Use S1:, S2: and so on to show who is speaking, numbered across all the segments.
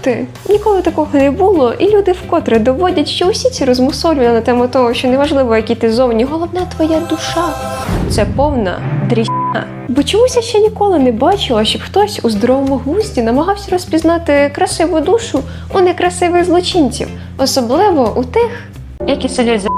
S1: Ти, ніколи такого не було, і люди вкотре доводять, що усі ці розмусолювання на тему того, що неважливо, який ти зовні, головне твоя душа. Це повна дріща. Бо чомусь я ще ніколи не бачила, щоб хтось у здоровому глузді намагався розпізнати красиву душу у некрасивих злочинців, особливо у тих, які селять за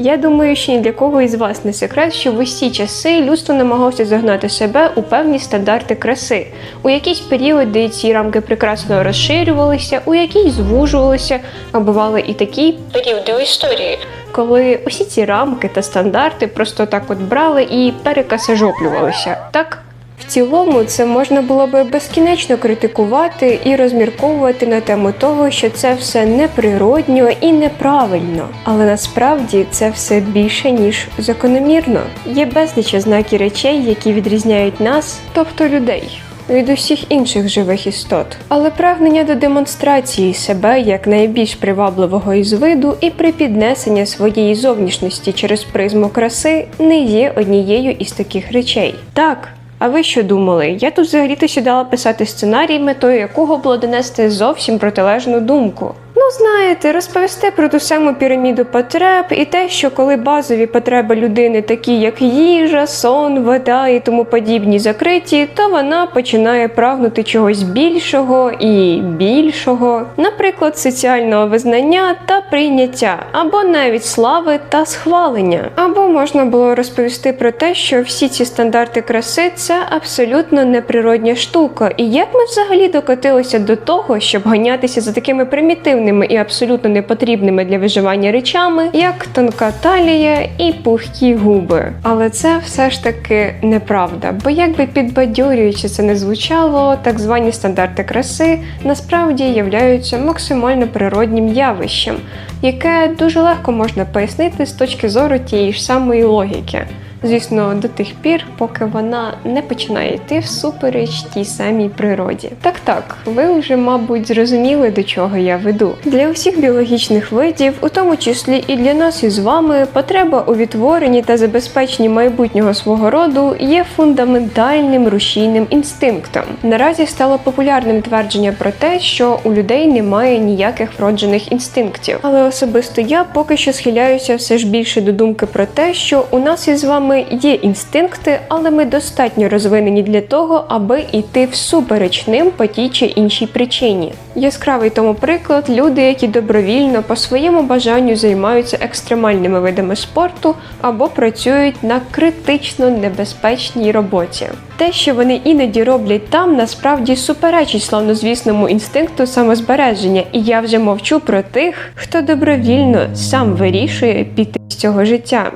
S1: Я думаю, що ні для кого із вас не секрет, що в усі часи людство намагалося загнати себе у певні стандарти краси. У якісь періоди ці рамки прекрасно розширювалися, у якісь звужувалися, а бували і такі періоди в історії, коли усі ці рамки та стандарти просто так от брали і перекасажоплювалися. Так. В цілому це можна було би безкінечно критикувати і розмірковувати на тему того, що це все неприродньо і неправильно. Але насправді це все більше ніж закономірно. Є безліч ознаків речей, які відрізняють нас, тобто людей. Від усіх інших живих істот, але прагнення до демонстрації себе як найбільш привабливого із виду і припіднесення своєї зовнішності через призму краси не є однією із таких речей. Так, а ви що думали? Я тут взагалі-то сідала писати сценарій, метою якого було донести зовсім протилежну думку. Знаєте, розповісти про ту саму піраміду потреб і те, що коли базові потреби людини, такі як їжа, сон, вода і тому подібні закриті, то вона починає прагнути чогось більшого і більшого, наприклад, соціального визнання та прийняття, або навіть слави та схвалення. Або можна було розповісти про те, що всі ці стандарти краси це абсолютно неприродня штука, і як ми взагалі докотилися до того, щоб ганятися за такими примітивними і абсолютно непотрібними для виживання речами, як тонка талія і пухкі губи. Але це все ж таки неправда, бо як би підбадьорюючи це не звучало, так звані стандарти краси насправді являються максимально природнім явищем, яке дуже легко можна пояснити з точки зору тієї ж самої логіки. Звісно, до тих пір, поки вона не починає йти всупереч тій самій природі. Так так, ви вже, мабуть, зрозуміли, до чого я веду. Для усіх біологічних видів, у тому числі і для нас із вами, потреба у відтворенні та забезпеченні майбутнього свого роду є фундаментальним рушійним інстинктом. Наразі стало популярним твердження про те, що у людей немає ніяких вроджених інстинктів. Але особисто я поки що схиляюся все ж більше до думки про те, що у нас із вами є інстинкти, але ми достатньо розвинені для того, аби йти всупереч ним по тій чи іншій причині. Яскравий тому приклад люди, які добровільно по своєму бажанню займаються екстремальними видами спорту або працюють на критично небезпечній роботі. Те, що вони іноді роблять там, насправді суперечить славнозвісному інстинкту самозбереження, і я вже мовчу про тих, хто добровільно сам вирішує піти з цього життя.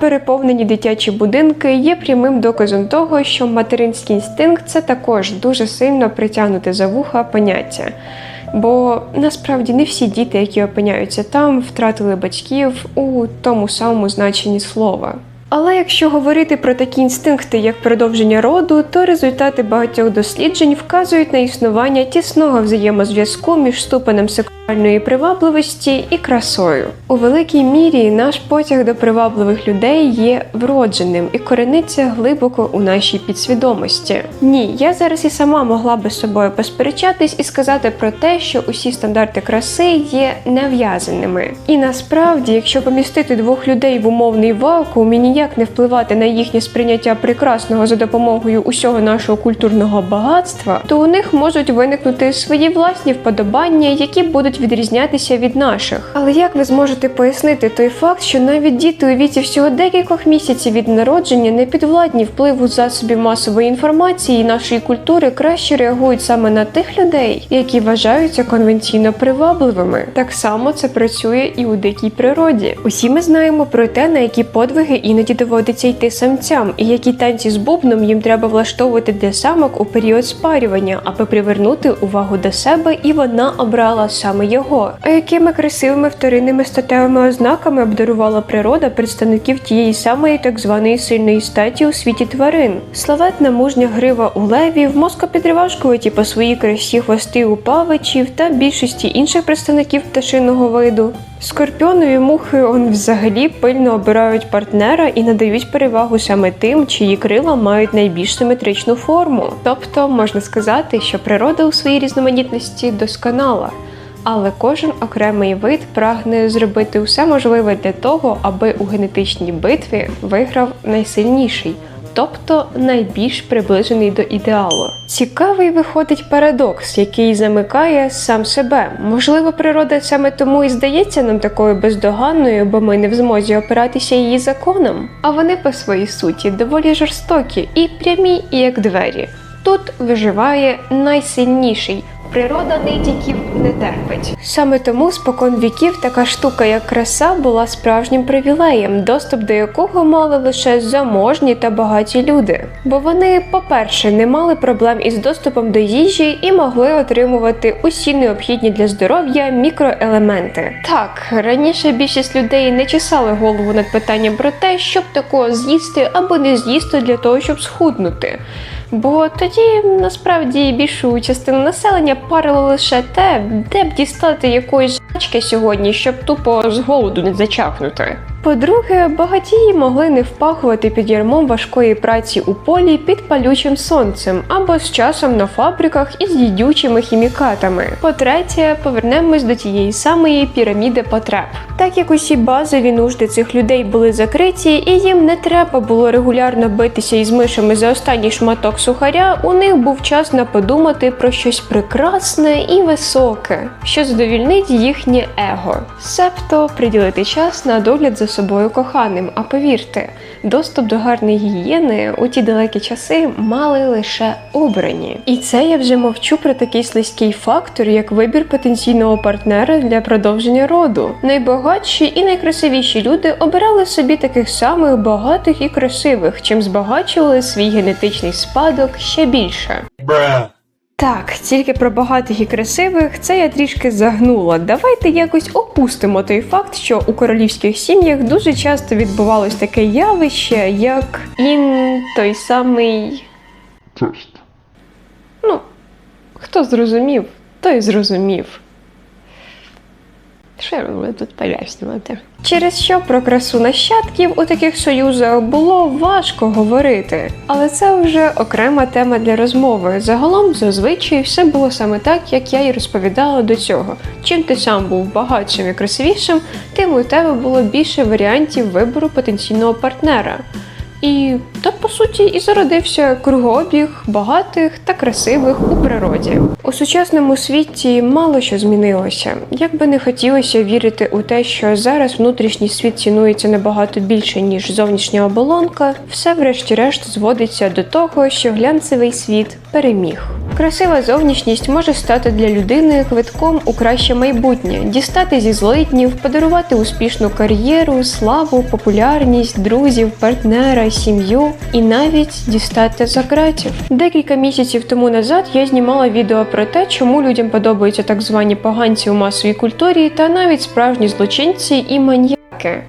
S1: Переповнені дитячі будинки є прямим доказом того, що материнський інстинкт це також дуже сильно притягнути за вуха поняття. Бо насправді не всі діти, які опиняються там, втратили батьків у тому самому значенні слова. Але якщо говорити про такі інстинкти, як продовження роду, то результати багатьох досліджень вказують на існування тісного взаємозв'язку між ступенем сексуальної привабливості і красою. У великій мірі наш потяг до привабливих людей є вродженим і корениться глибоко у нашій підсвідомості. Ні, я зараз і сама могла би з собою посперечатись і сказати про те, що усі стандарти краси є нав'язаними. І насправді, якщо помістити двох людей в умовний вакуум і ніяк не впливати на їхнє сприйняття прекрасного за допомогою усього нашого культурного багатства, то у них можуть виникнути свої власні вподобання, які будуть відрізнятися від наших. Але як ви зможете пояснити той факт, що навіть діти у віці всього декількох місяців від народження не підвладні впливу засобів масової інформації і нашої культури краще реагують саме на тих людей, які вважаються конвенційно привабливими? Так само це працює і у дикій природі. Усі ми знаємо про те, на які подвиги іноді доводиться йти самцям, і які танці з бубном їм треба влаштовувати для самок у період спарювання, аби привернути увагу до себе, і вона обрала саме його. А якими красивими вторинними статевими ознаками обдарувала природа представників тієї самої так званої сильної статі у світі тварин. Славетна мужня грива у левів, мозкопідриважкуваті по своїй красі хвости у павичів та більшості інших представників пташиного виду. Скорпіонові мухи он взагалі пильно обирають партнера і надають перевагу саме тим, чиї крила мають найбільш симетричну форму. Тобто можна сказати, що природа у своїй різноманітності досконала. Але кожен окремий вид прагне зробити все можливе для того, аби у генетичній битві виграв найсильніший, тобто найбільш приближений до ідеалу. Цікавий виходить парадокс, який замикає сам себе. Можливо, природа саме тому і здається нам такою бездоганною, бо ми не в змозі опиратися її законам. А вони по своїй суті доволі жорстокі і прямі, як двері. Тут виживає найсильніший. Природа нитіків не терпить. Саме тому спокон віків така штука, як краса, була справжнім привілеєм, доступ до якого мали лише заможні та багаті люди. Бо вони, по-перше, не мали проблем із доступом до їжі і могли отримувати усі необхідні для здоров'я мікроелементи. Так, раніше більшість людей не чесали голову над питанням про те, щоб такого з'їсти або не з'їсти для того, щоб схуднути. Бо тоді насправді більшу частину населення парило лише те, де б дістати якоїсь жачки сьогодні, щоб тупо з голоду не зачахнути. По-друге, багатії могли не впахувати під ярмом важкої праці у полі під палючим сонцем або з часом на фабриках із їдючими хімікатами. По-третє, повернемось до тієї самої піраміди потреб. Так як усі базові нужди цих людей були закриті, і їм не треба було регулярно битися із мишами за останній шматок сухаря, у них був час на подумати про щось прекрасне і високе, що задовільнить їхнє его, себто приділити час на догляд за собою коханим. А повірте, доступ до гарної гігієни у ті далекі часи мали лише обрані. І це я вже мовчу про такий слизький фактор, як вибір потенційного партнера для продовження роду. Найбагатші і найкрасивіші люди обирали собі таких самих багатих і красивих, чим збагачували свій генетичний спадок ще більше.
S2: Bruh.
S1: Так, тільки про багатих і красивих це я трішки загнула. Давайте якось опустимо той факт, що у королівських сім'ях дуже часто відбувалось таке явище, як ін той самий.
S2: First.
S1: Ну, хто зрозумів, той зрозумів. Що я тут пояснювати? Через що про красу нащадків у таких союзах було важко говорити, але це вже окрема тема для розмови. Загалом, зазвичай, все було саме так, як я і розповідала до цього. Чим ти сам був багатшим і красивішим, тим у тебе було більше варіантів вибору потенційного партнера. І так по суті і зародився кругообіг багатих та красивих у природі. У сучасному світі мало що змінилося. Як би не хотілося вірити у те, що зараз внутрішній світ цінується набагато більше, ніж зовнішня оболонка, все врешті-решт зводиться до того, що глянцевий світ переміг. Красива зовнішність може стати для людини квитком у краще майбутнє, дістати зі злиднів, подарувати успішну кар'єру, славу, популярність, друзів, партнера, сім'ю і навіть дістати за кратів. Декілька місяців тому назад я знімала відео про те, чому людям подобаються так звані поганці у масовій культурі та навіть справжні злочинці і маньяки.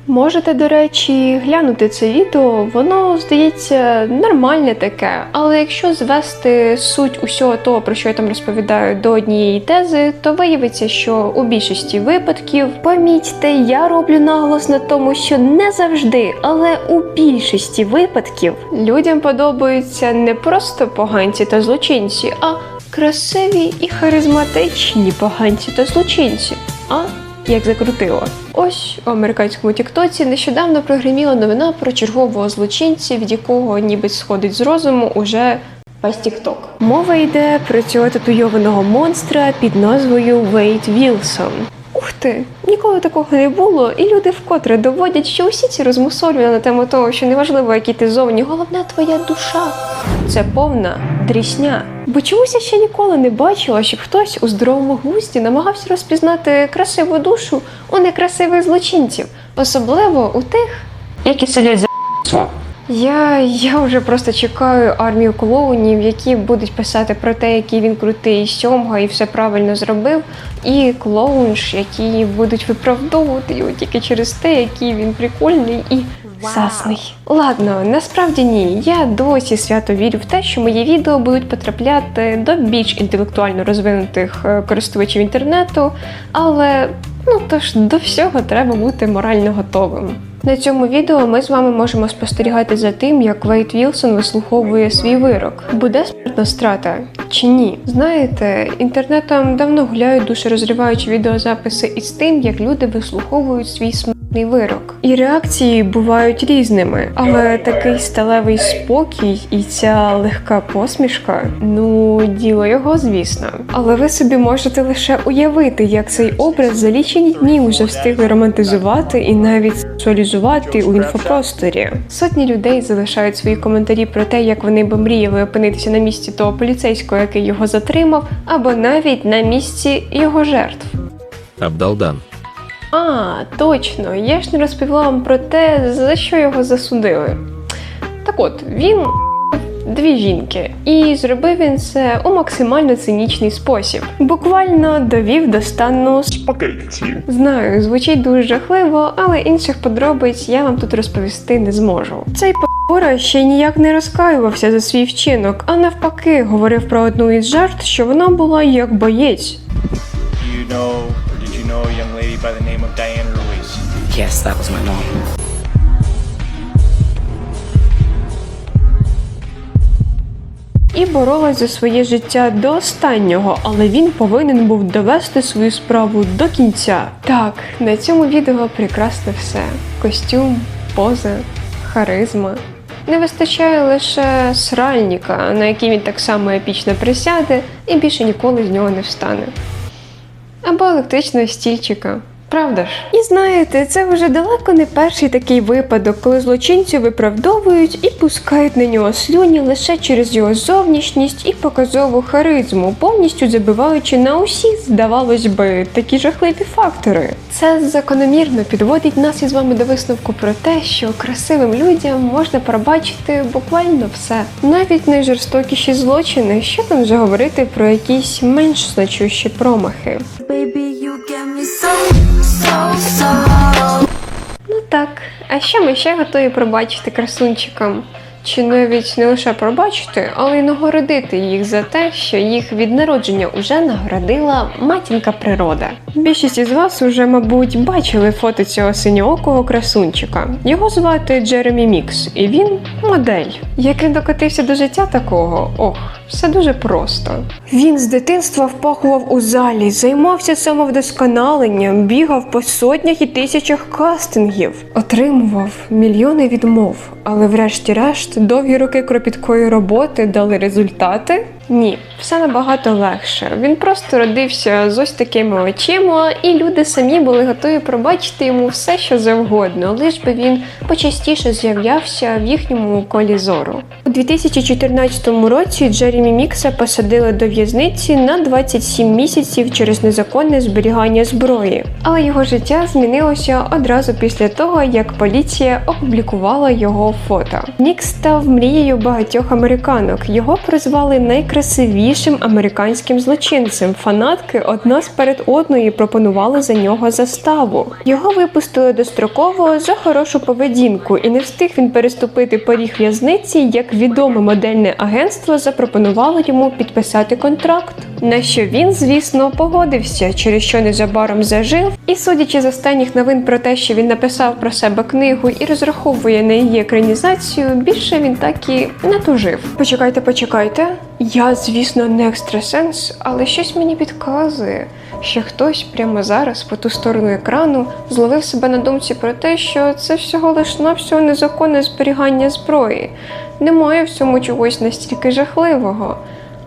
S1: Можете, до речі, глянути це відео, воно здається нормальне таке. Але якщо звести суть усього того, про що я там розповідаю, до однієї тези, то виявиться, що у більшості випадків, помітьте, я роблю наголос на тому, що не завжди, але у більшості випадків людям подобаються не просто поганці та злочинці, а красиві і харизматичні поганці та злочинці. А як закрутило. Ось у американському Тіктоці нещодавно прогреміла новина про чергового злочинця, від якого ніби сходить з розуму уже весь Тікток. Мова йде про цього татуйованого монстра під назвою Вейт Вілсон. Ух ти, ніколи такого не було, і люди вкотре доводять, що усі ці розмусолювання на тему того, що неважливо, який ти зовні, головне твоя душа. Це повна дрісня. Бо чомусь я ще ніколи не бачила, щоб хтось у здоровому глузді намагався розпізнати красиву душу у некрасивих злочинців, особливо у тих, які сидять за Я, я вже просто чекаю армію клоунів, які будуть писати про те, який він крутий сьомга і все правильно зробив. І клоунж, які будуть виправдовувати його тільки через те, який він прикольний і сасний. Ладно, насправді ні. Я досі свято вірю в те, що мої відео будуть потрапляти до більш інтелектуально розвинутих е, користувачів інтернету, але ну то ж до всього треба бути морально готовим. На цьому відео ми з вами можемо спостерігати за тим, як Вейт Вілсон вислуховує свій вирок. Буде смертна страта чи ні? Знаєте, інтернетом давно гуляють душерозриваючі відеозаписи із тим, як люди вислуховують свій смертний вирок. І реакції бувають різними, але такий сталевий спокій і ця легка посмішка ну діло його, звісно. Але ви собі можете лише уявити, як цей образ за лічені дні вже встигли романтизувати і навіть сексуалізувати у інфопросторі. Сотні людей залишають свої коментарі про те, як вони би мріяли опинитися на місці того поліцейського, який його затримав, або навіть на місці його жертв.
S2: Абдалдан.
S1: А, точно, я ж не розповіла вам про те, за що його засудили. Так от, він дві жінки, і зробив він це у максимально цинічний спосіб. Буквально довів до стану
S3: Спокійці.
S1: Знаю, звучить дуже жахливо, але інших подробиць я вам тут розповісти не зможу. Цей Пора ще ніяк не розкаювався за свій вчинок, а навпаки, говорив про одну із жертв, що вона була як боєць.
S4: Do you know, did you know young lady by the name of Diane Ruiz?
S5: Yes, that was my mom.
S1: і боролась за своє життя до останнього, але він повинен був довести свою справу до кінця. Так, на цьому відео прекрасно все: костюм, поза, харизма. Не вистачає лише сральника, на який він так само епічно присяде і більше ніколи з нього не встане. Або електричного стільчика. Правда ж? І знаєте, це вже далеко не перший такий випадок, коли злочинців виправдовують і пускають на нього слюні лише через його зовнішність і показову харизму, повністю забиваючи на усі, здавалось би, такі жахливі фактори. Це закономірно підводить нас із вами до висновку про те, що красивим людям можна пробачити буквально все, навіть найжорстокіші злочини, що там вже говорити про якісь менш значущі промахи.
S6: Baby, you get me so,
S1: так, а що ми ще готові пробачити красунчикам? Чи навіть не лише пробачити, але й нагородити їх за те, що їх від народження уже нагородила матінка природа. Більшість із вас уже, мабуть, бачили фото цього синьоокого красунчика. Його звати Джеремі Мікс, і він модель. Як він докотився до життя такого? Ох, все дуже просто. Він з дитинства впахував у залі, займався самовдосконаленням, бігав по сотнях і тисячах кастингів, отримував мільйони відмов, але врешті-решт довгі роки кропіткої роботи дали результати. Ні, все набагато легше. Він просто родився з ось такими очима, і люди самі були готові пробачити йому все, що завгодно, лиш би він почастіше з'являвся в їхньому колі зору. У 2014 році Джеремі Мікса посадили до в'язниці на 27 місяців через незаконне зберігання зброї. Але його життя змінилося одразу після того, як поліція опублікувала його фото. Мікс став мрією багатьох американок. Його прозвали найкрасивішим американським злочинцем. Фанатки одна сперед одної пропонували за нього заставу. Його випустили достроково за хорошу поведінку, і не встиг він переступити поріг в'язниці, як відоме модельне агентство запропонувало йому підписати контракт. На що він, звісно, погодився, через що незабаром зажив. І судячи з останніх новин про те, що він написав про себе книгу і розраховує на її екранізацію, більше він так і не тужив. Почекайте, почекайте. Я, звісно, не екстрасенс, але щось мені підказує, що хтось прямо зараз по ту сторону екрану зловив себе на думці про те, що це всього лиш навсього незаконне зберігання зброї. Немає в цьому чогось настільки жахливого.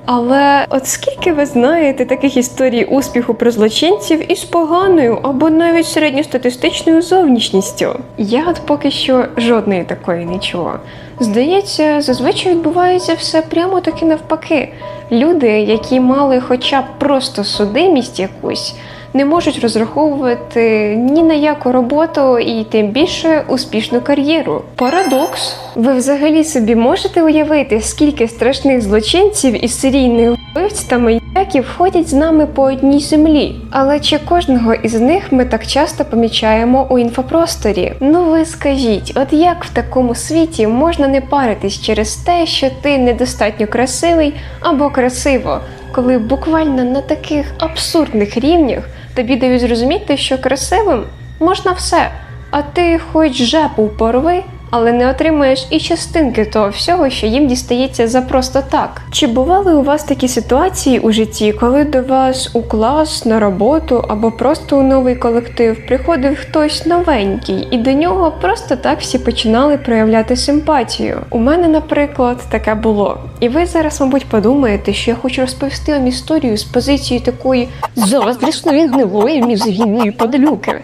S1: Але от скільки ви знаєте таких історій успіху про злочинців із поганою або навіть середньостатистичною зовнішністю? Я от поки що жодної такої не чула. Здається, зазвичай відбувається все прямо таки навпаки. Люди, які мали хоча б просто судимість якусь, не можуть розраховувати ні на яку роботу і тим більше успішну кар'єру. Парадокс. Ви взагалі собі можете уявити, скільки страшних злочинців і серійних вбивць та маньяків ходять з нами по одній землі. Але чи кожного із них ми так часто помічаємо у інфопросторі? Ну ви скажіть, от як в такому світі можна не паритись через те, що ти недостатньо красивий або красиво, коли буквально на таких абсурдних рівнях тобі дають зрозуміти, що красивим можна все, а ти хоч жепу порви, але не отримаєш і частинки того всього, що їм дістається за просто так. Чи бували у вас такі ситуації у житті, коли до вас у клас, на роботу або просто у новий колектив приходив хтось новенький, і до нього просто так всі починали проявляти симпатію? У мене, наприклад, таке було. І ви зараз, мабуть, подумаєте, що я хочу розповісти вам історію з позиції такої заздрісної гнилої мізогінної подлюки.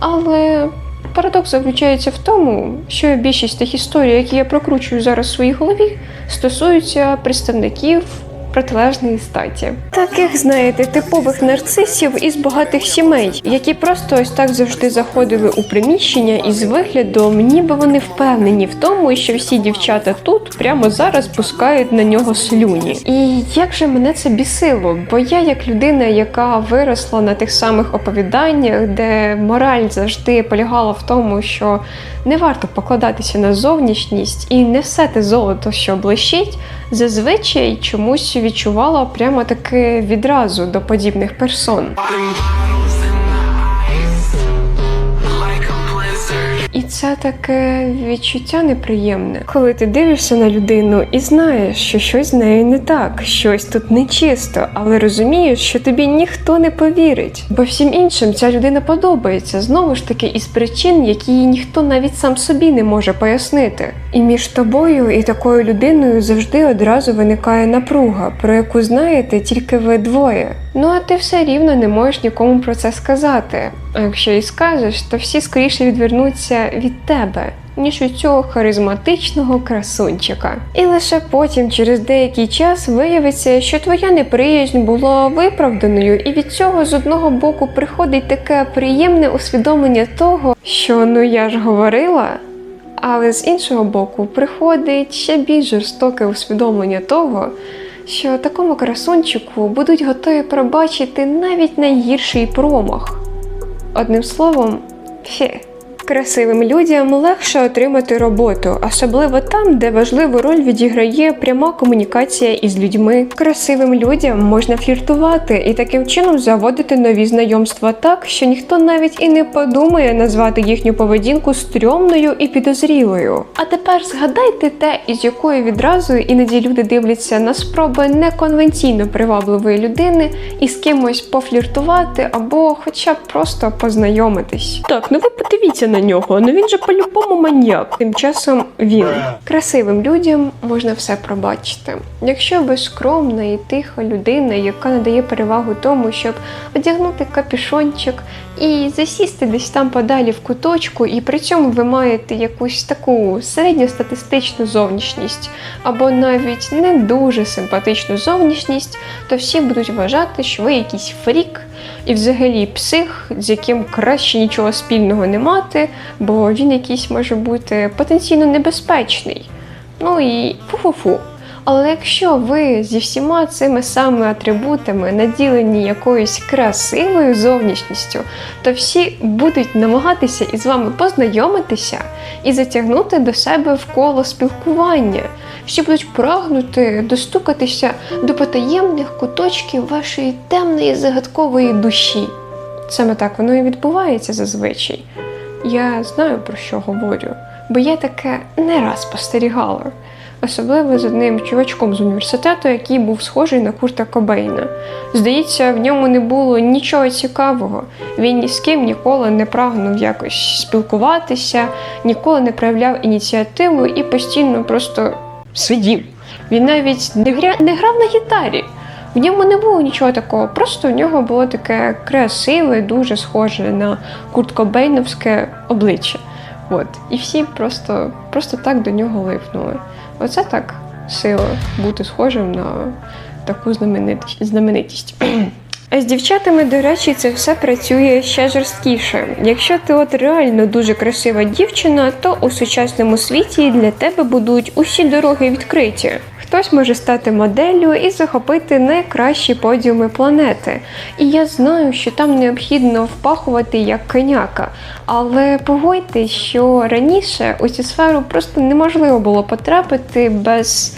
S1: Але парадокс заключається в тому, що більшість тих історій, які я прокручую зараз в своїй голові, стосуються представників протилежної статі. Таких, знаєте, типових нарцисів із багатих сімей, які просто ось так завжди заходили у приміщення із виглядом, ніби вони впевнені в тому, що всі дівчата тут прямо зараз пускають на нього слюні. І як же мене це бісило? Бо я, як людина, яка виросла на тих самих оповіданнях, де мораль завжди полягала в тому, що не варто покладатися на зовнішність і не все те золото, що блищить, зазвичай чомусь відчувала прямо таки відразу до подібних персон. Це таке відчуття неприємне, коли ти дивишся на людину і знаєш, що щось з нею не так, щось тут нечисто, але розумієш, що тобі ніхто не повірить. Бо всім іншим ця людина подобається знову ж таки із причин, які ніхто навіть сам собі не може пояснити. І між тобою і такою людиною завжди одразу виникає напруга, про яку знаєте тільки ви двоє. Ну а ти все рівно не можеш нікому про це сказати. А якщо і скажеш, то всі скоріше відвернуться від тебе. Ніж від цього харизматичного красунчика. І лише потім, через деякий час, виявиться, що твоя неприязнь була виправданою, і від цього з одного боку приходить таке приємне усвідомлення того, що ну я ж говорила. Але з іншого боку, приходить ще більш жорстоке усвідомлення того, що такому красунчику будуть готові пробачити навіть найгірший промах. Одним словом, фе. Красивим людям легше отримати роботу, особливо там, де важливу роль відіграє пряма комунікація із людьми. Красивим людям можна фліртувати і таким чином заводити нові знайомства так, що ніхто навіть і не подумає назвати їхню поведінку стрьомною і підозрілою. А тепер згадайте те, із якою відразу іноді люди дивляться на спроби неконвенційно привабливої людини і з кимось пофліртувати або хоча б просто познайомитись. Так, ну ви подивіться на нього, ну він же по-любому маньяк. Тим часом він красивим людям можна все пробачити. Якщо ви скромна і тиха людина, яка надає перевагу тому, щоб одягнути капюшончик і засісти десь там подалі в куточку, і при цьому ви маєте якусь таку середньостатистичну зовнішність, або навіть не дуже симпатичну зовнішність, то всі будуть вважати, що ви якийсь фрік і взагалі псих, з яким краще нічого спільного не мати, бо він якийсь може бути потенційно небезпечний. Ну і фу-фу-фу. Але якщо ви зі всіма цими самими атрибутами наділені якоюсь красивою зовнішністю, то всі будуть намагатися із вами познайомитися і затягнути до себе в коло спілкування. Всі будуть прагнути достукатися до потаємних куточків вашої темної загадкової душі. Саме так воно і відбувається зазвичай. Я знаю про що говорю, бо я таке не раз спостерігала. Особливо з одним чувачком з університету, який був схожий на Курта Кобейна. Здається, в ньому не було нічого цікавого. Він ні з ким ніколи не прагнув якось спілкуватися, ніколи не проявляв ініціативу і постійно просто сидів. Він навіть не, гря... не грав на гітарі. В ньому не було нічого такого, просто у нього було таке красиве, дуже схоже на Курт Кобейновське обличчя. От. І всі просто, просто так до нього липнули. Оце так сила бути схожим на таку знаменитість. знаменитість. А з дівчатами, до речі, це все працює ще жорсткіше. Якщо ти от реально дуже красива дівчина, то у сучасному світі для тебе будуть усі дороги відкриті. Хтось може стати моделлю і захопити найкращі подіуми планети. І я знаю, що там необхідно впахувати як коняка. Але погодьтесь, що раніше у цю сферу просто неможливо було потрапити без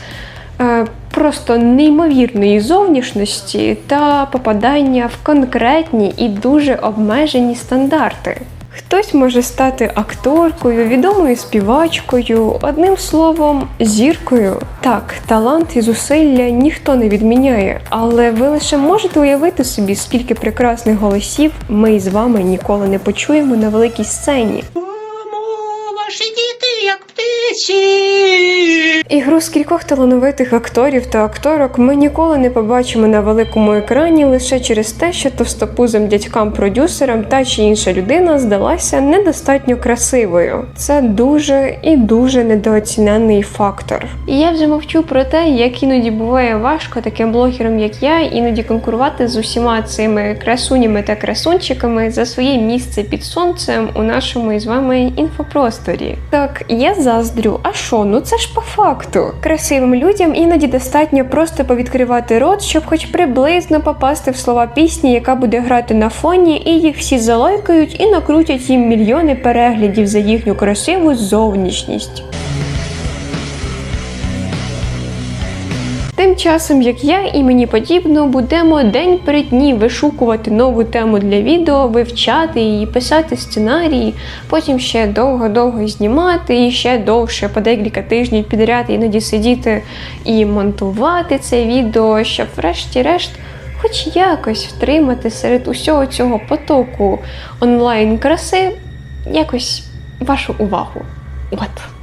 S1: е, просто неймовірної зовнішності та попадання в конкретні і дуже обмежені стандарти. Хтось може стати акторкою, відомою співачкою, одним словом, зіркою. Так, талант і зусилля ніхто не відміняє, але ви лише можете уявити собі, скільки прекрасних голосів ми з вами ніколи не почуємо на великій сцені.
S2: Ваші діти, як
S1: Ігру скількох талановитих акторів та акторок ми ніколи не побачимо на великому екрані лише через те, що товстопузим дядькам-продюсерам та чи інша людина здалася недостатньо красивою. Це дуже і дуже недооцінений фактор. І я вже мовчу про те, як іноді буває важко таким блогерам, як я, іноді конкурувати з усіма цими красунями та красунчиками за своє місце під сонцем у нашому із вами інфопросторі. Так, я заздрю, а що? Ну це ж по факту. Красивим людям іноді достатньо просто повідкривати рот, щоб хоч приблизно попасти в слова пісні, яка буде грати на фоні, і їх всі залайкають і накрутять їм мільйони переглядів за їхню красиву зовнішність. Часом, як я і мені подібно, будемо день при дні вишукувати нову тему для відео, вивчати її, писати сценарії, потім ще довго-довго знімати, і ще довше по декілька тижнів підряд іноді сидіти і монтувати це відео, щоб врешті-решт. Хоч якось втримати серед усього цього потоку онлайн краси якось вашу увагу. От.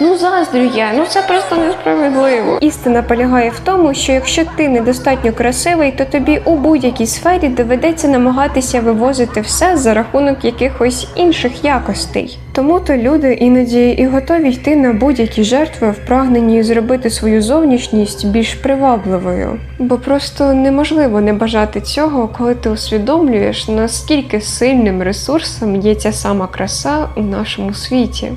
S1: Ну, заздрю я, ну це просто несправедливо. Істина полягає в тому, що якщо ти недостатньо красивий, то тобі у будь-якій сфері доведеться намагатися вивозити все за рахунок якихось інших якостей. Тому то люди іноді і готові йти на будь-які жертви в прагненні зробити свою зовнішність більш привабливою. Бо просто неможливо не бажати цього, коли ти усвідомлюєш, наскільки сильним ресурсом є ця сама краса у нашому світі.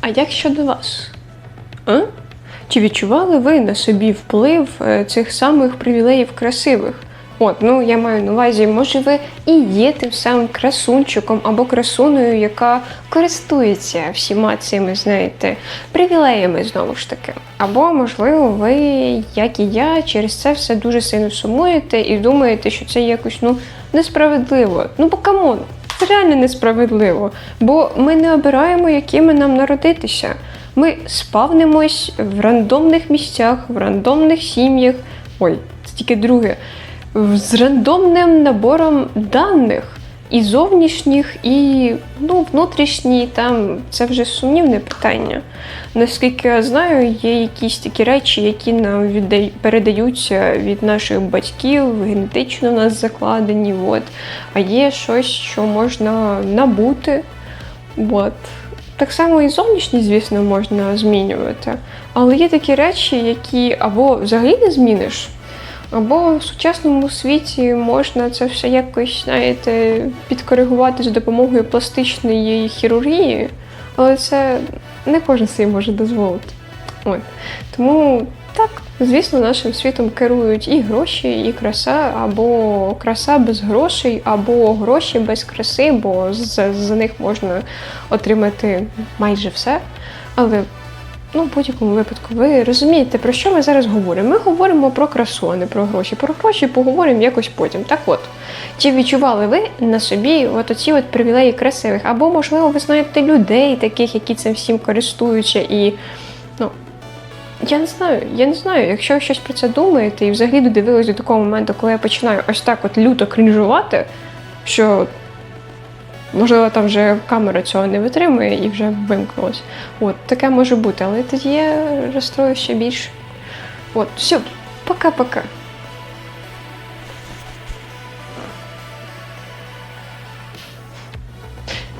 S1: А як щодо вас? А? Чи відчували ви на собі вплив е, цих самих привілеїв красивих? От, ну я маю на увазі, може ви і є тим самим красунчиком або красуною, яка користується всіма цими, знаєте, привілеями знову ж таки. Або, можливо, ви, як і я, через це все дуже сильно сумуєте і думаєте, що це якось ну несправедливо. Ну бо камон, це реально несправедливо. Бо ми не обираємо, якими нам народитися. Ми спавнимось в рандомних місцях, в рандомних сім'ях. Ой, це тільки друге. З рандомним набором даних. І зовнішніх, і ну, внутрішні, там це вже сумнівне питання. Наскільки я знаю, є якісь такі речі, які нам віддай- передаються від наших батьків, генетично в нас закладені. От. А є щось, що можна набути. От. Так само і зовнішність, звісно, можна змінювати. Але є такі речі, які або взагалі не зміниш, або в сучасному світі можна це все якось, знаєте, підкоригувати за допомогою пластичної хірургії, але це не кожен собі може дозволити. От. Тому так, звісно, нашим світом керують і гроші, і краса, або краса без грошей, або гроші без краси, бо за, за них можна отримати майже все. Але ну, в будь-якому випадку, ви розумієте, про що ми зараз говоримо? Ми говоримо про красу, а не про гроші. Про гроші поговоримо якось потім. Так от, чи відчували ви на собі от оці от привілеї красивих? Або, можливо, ви знаєте людей, таких, які цим всім користуються, і ну. Я не знаю, я не знаю, якщо ви щось про це думаєте і взагалі додивились до такого моменту, коли я починаю ось так от люто крінжувати, що можливо там вже камера цього не витримує і вже вимкнулась. От, таке може бути, але тоді я розстрою ще більше. От, все, пока-пока.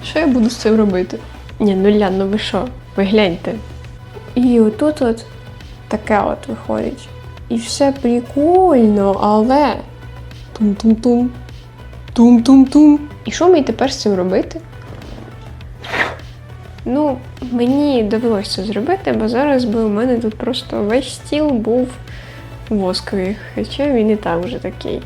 S1: Що я буду з цим робити? Ні, ну Лян, ну ви що? Ви гляньте. І отут от таке от виходить. І все прикольно, але. Тум-тум-тум. Тум-тум-тум. І що мені тепер з цим робити? Ну, мені довелося це зробити, бо зараз би у мене тут просто весь стіл був восковий, хоча він і так вже такий.